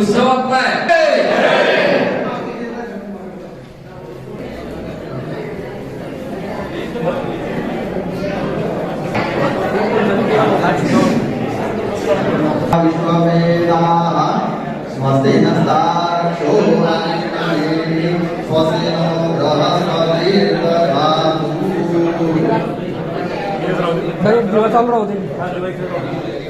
उत्सवात काय विश्ववेदाः स्वस्ति नस्ताक्षो स्वस्ति नो चालू राहू दे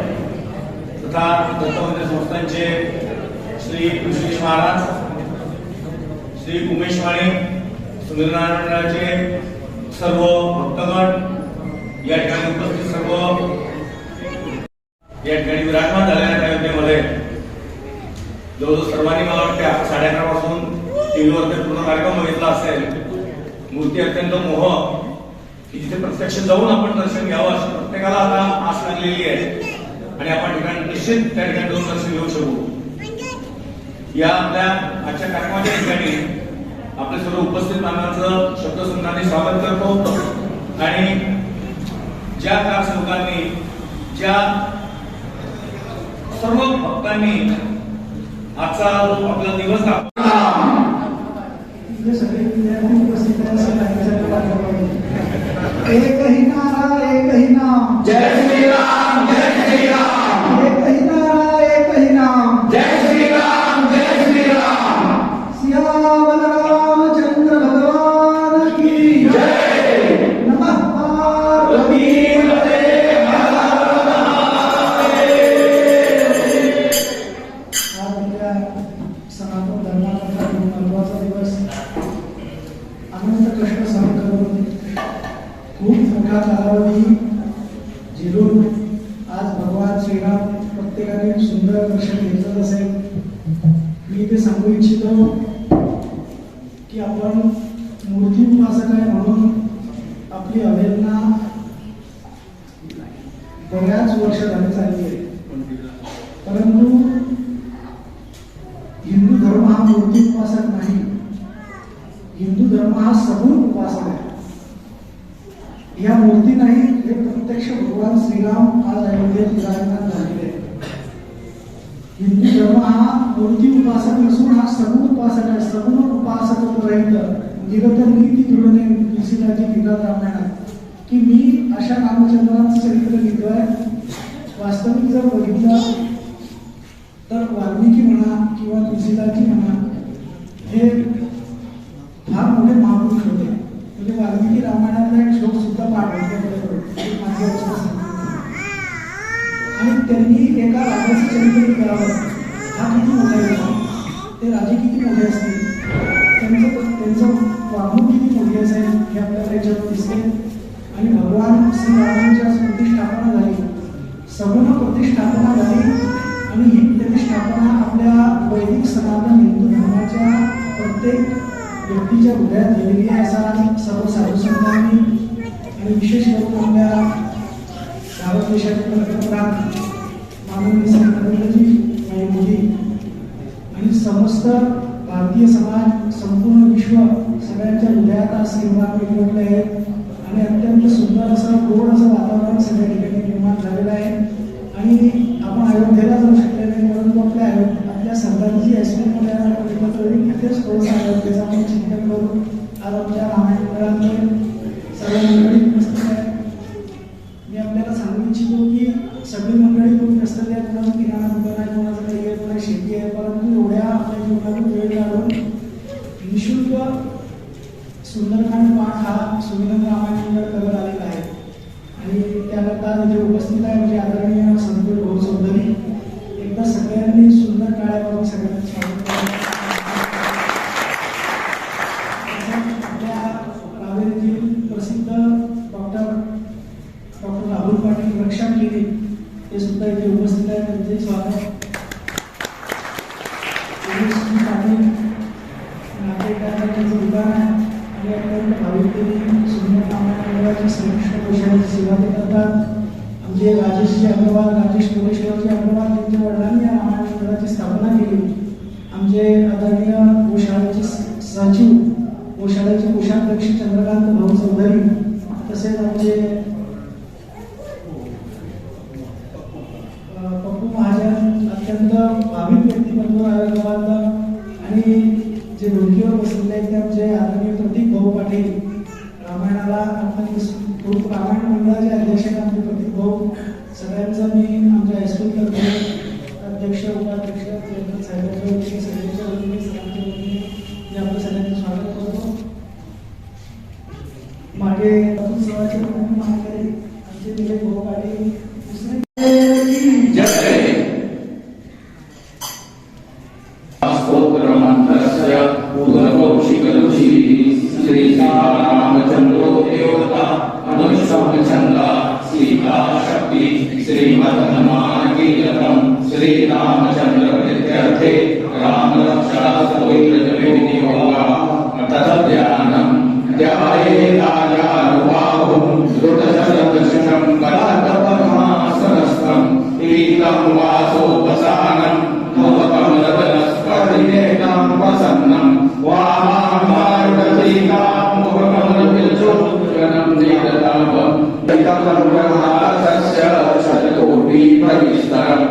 तथा दत्तमंदिर संस्थांचे श्री ऋषिकेश महाराज श्री उमेश माळे सुंदरनारायण सर्व भक्तगण या ठिकाणी उपस्थित सर्व या ठिकाणी विराजमान झालेल्या अयोध्येमध्ये योजनेमध्ये जवळजवळ सर्वांनी मला वाटते आपण साडे अकरा पासून टीव्हीवर पूर्ण कार्यक्रम बघितला असेल. मूर्ती अत्यंत मोह. की जिथे प्रत्यक्ष जाऊन आपण दर्शन घ्यावं प्रत्येकाला आता आस लागलेली आहे. आणि आपण ठिकाणी निश्चित त्या ठिकाणी दोन दर्शन घेऊ शकू. या आपल्या आजच्या कार्यक्रमाच्या ठिकाणी आपल्या सर्व उपस्थित मानवांचं शब्दसुंदराने स्वागत करतो. आणि ज्या कारसेवकांनी ज्या सर्व भक्तांनी आजचा जो आपला दिवस दाखवला. सगळे me. बऱ्याच वर्ष चालली आहे. परंतु हिंदू धर्म हा मूर्ती उपासक नाही. हिंदू धर्म हा सगुण उपासक आहे. या मूर्ती नाही हे प्रत्यक्ष भगवान श्रीराम आज अयोध्येत विराजमान झालेले हिंदू धर्म हा मूर्ती उपासक नसून हा सगुण उपासक आहे. सगुण उपासक रहित निरंतर नीती दृढने तुलसीदाची लिहितात रामायणात की मी अशा रामचंद्रांचं चरित्र लिहितोय वास्तविक जर बघितलं तर वाल्मिकी म्हणा किंवा तुलसीदासजी म्हणा हे फार मोठे महापुरुष होते. म्हणजे वाल्मिकी रामायणातला एक श्लोक सुद्धा पाठ आणि त्यांनी एका राजाचं चरित्र करावं. हा किती मोठा आहे ते राजे किती मोठे असतील? त्यांचं त्यांचं वागणूक किती मोठी असेल हे आपल्याला याच्यावर दिसते. आणि भगवान श्री रामांच्या स्मृती स्थापना झाली सगुण प्रतिष्ठापना झाली आणि ही प्रतिष्ठापना आपल्या वैदिक सनातन हिंदू धर्माच्या प्रत्येक व्यक्तीच्या हृदयात गेलेली आहे असा सर्व साधू संतांनी आणि विशेष करून आपल्या भारत देशाचे पंतप्रधान माननीय नरेंद्रजी आणि मोदी आणि समस्त भारतीय समाज संपूर्ण विश्व सगळ्यांच्या हृदयात आज श्रीराम विरवले आहेत. आणि अत्यंत सुंदर असं गोड असं वातावरण सगळ्या ठिकाणी निर्माण झालेलं आहे. आणि आपण अयोध्येला जाऊ शकले नाही परंतु आपल्या अयो- आपल्या सरदारजी ऐश्वर्य आपण बघितलं तरी तिथेच थोडंसं अयोध्येचं आपण चिंतन करू आज आमच्या रामायण हा सुविनंद रामायणकर करत आलेला आहे. आणि त्याकरता म्हणजे उपस्थित आहे म्हणजे आदरणीय संतोष भाऊ चौधरी एकदा सगळ्यांनी सुंदर काळापासून सगळ्यांना स्वागत प्रसिद्ध doctor doctor Rahul Raksha clinic हे सुद्धा इथे उपस्थित आहे. त्यांचे स्वागत. पाटील नातेवाईकांचं आहे. आणि अत्यंत भाविक देवी सुंदर श्रीकृष्ण पोषणाची सेवा ते करतात आमचे राजेशजी अग्रवाल राजेश कोलेश्वरजी अग्रवाल त्यांच्या वडिलांनी या रामायण स्थापना केली. आमचे आदरणीय गोशाळेचे सचिव गोशाळेचे कोषाध्यक्ष चंद्रकांत भाऊ चौधरी तसेच आमचे पप्पू महाजन अत्यंत भाविक व्यक्तिमत्व आणि जे डोकीवर बसलेले आहेत ते आमचे आदरणीय प्रतीक भाऊ पाटील रामायणाला आपण रामायण मंडळाचे अध्यक्ष आमचे प्रतीक भाऊ. सगळ्यांचं मी श्रीमद्हनुमानकीलकम् श्रीरामचन्द्र प्रीत्यर्थे रामरक्षा सौर्यजविनियोगा तदध्यानम् ध्यायेतायानुबाहुम् द्रुतशतदशकम् कलाकपमासनस्थम् पीतं वासोपसानम् मोहकमलवनस्पतिनेकं प्रसन्नं वामामारुणसीतां मुखकमलविलसोत्कनं निदतापम् तस्य शतकोटिप्रविस्तरम् एकैकसमनकं महापातकनाशनम् ध्यात्वा जानकी लक्ष्मणया जगत्प्राप्तो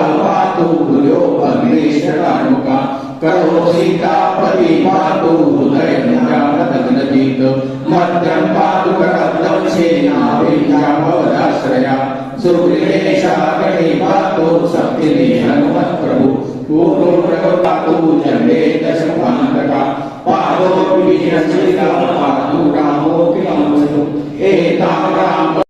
भग्नेश्वरानुका करो सीतापति पातु हृदयं मध्यं पातु करब्दं भवदाश्रया सुग्रीवेशा गणे पातु सप्तिनि हनुमत् प्रभु पूर्वो पातु जन्मे दशमान्तका पादो विहीनचिता पातु रामोऽपि रामसु एतां राम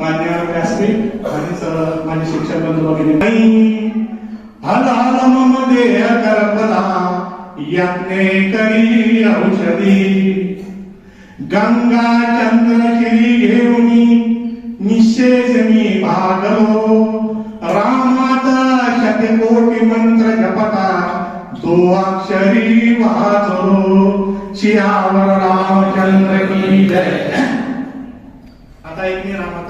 मान्यवर व्यासपी आणि माझे शिक्षक बंधू वगैरे हला हला मम देह करपला यत्ने करी औषधी. गंगा चंद्र किरी घेऊन निशेष मी भागलो. रामाचा शतकोटी मंत्र जपता दो अक्षरी वाचलो. श्यावर रामचंद्र की जय. आता एक मी रामाचा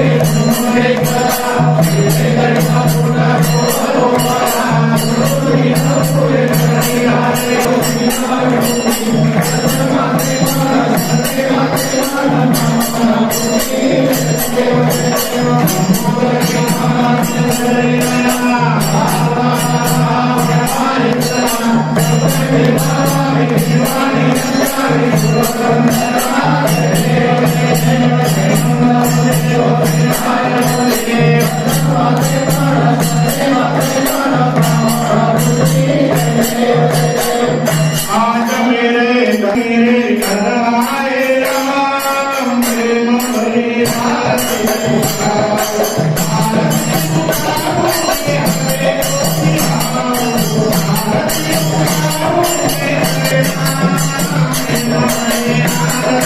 आज